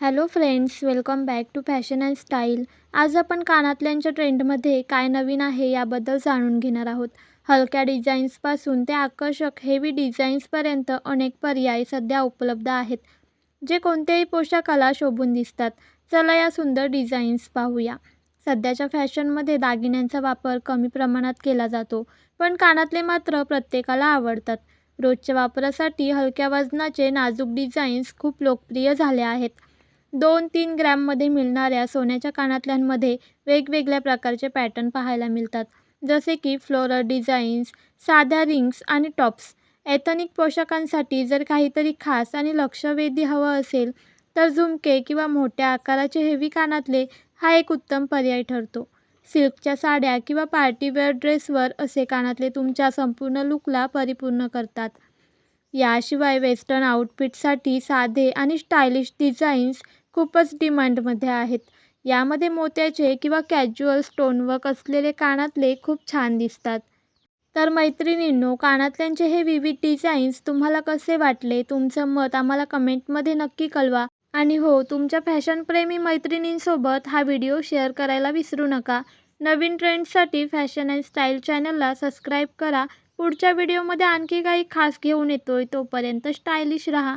Hello friends welcome back to fashion and style आज आपण कानातल्यांच्या ट्रेंडमध्ये काय नवीन आहे याबद्दल जाणून घेणार आहोत. हलक्या डिझाईन्सपासून ते आकर्षक हेवी डिझाईन्सपर्यंत अनेक पर्याय सध्या उपलब्ध आहेत. जे कोणत्याही पोशाखाला शोभून दिसतात. चला या सुंदर डिझाईन्स पाहूया. सध्याच्या फॅशनमध्ये दागिन्यांचा वापर कमी प्रमाणात केला जातो पण कानातले मात्र प्रत्येकाला आवडतात. रोजच्या वापरासाठी हलक्या वजनाचे नाजूक डिझाईन्स खूप लोकप्रिय झाले आहेत. दोन तीन ग्रॅममध्ये मिळणाऱ्या सोन्याच्या कानातल्यांमध्ये वेगवेगळ्या प्रकारचे पॅटर्न पाहायला मिळतात. जसे की फ्लोरल डिझाईन्स साध्या रिंग्स आणि टॉप्स. एथनिक पोशाखांसाठी जर काहीतरी खास आणि लक्षवेधी हवं असेल तर झुमके किंवा मोठ्या आकाराचे हेवी कानातले हा एक उत्तम पर्याय ठरतो. सिल्कच्या साड्या किंवा पार्टीवेअर ड्रेसवर असे कानातले तुमच्या संपूर्ण लुकला परिपूर्ण करतात. याशिवाय वेस्टर्न आउटफिटसाठी साधे आणि स्टायलिश डिझाईन्स खूपच डिमांडमध्ये आहेत. यामध्ये मोत्याचे किंवा कॅज्युअल स्टोनवर्क असलेले कानातले खूप छान दिसतात. तर मैत्रिणींनो कानातल्यांचे हे विविध डिझाईन्स तुम्हाला कसे वाटले? तुमचं मत आम्हाला कमेंटमध्ये नक्की कळवा. आणि हो तुमच्या फॅशनप्रेमी मैत्रिणींसोबत हा व्हिडिओ शेअर करायला विसरू नका. नवीन ट्रेंडसाठी फॅशन अँड स्टाईल चॅनलला सबस्क्राईब करा. पुढच्या व्हिडिओमध्ये आणखी काही खास घेऊन येतोय तोपर्यंत स्टायलिश राहा.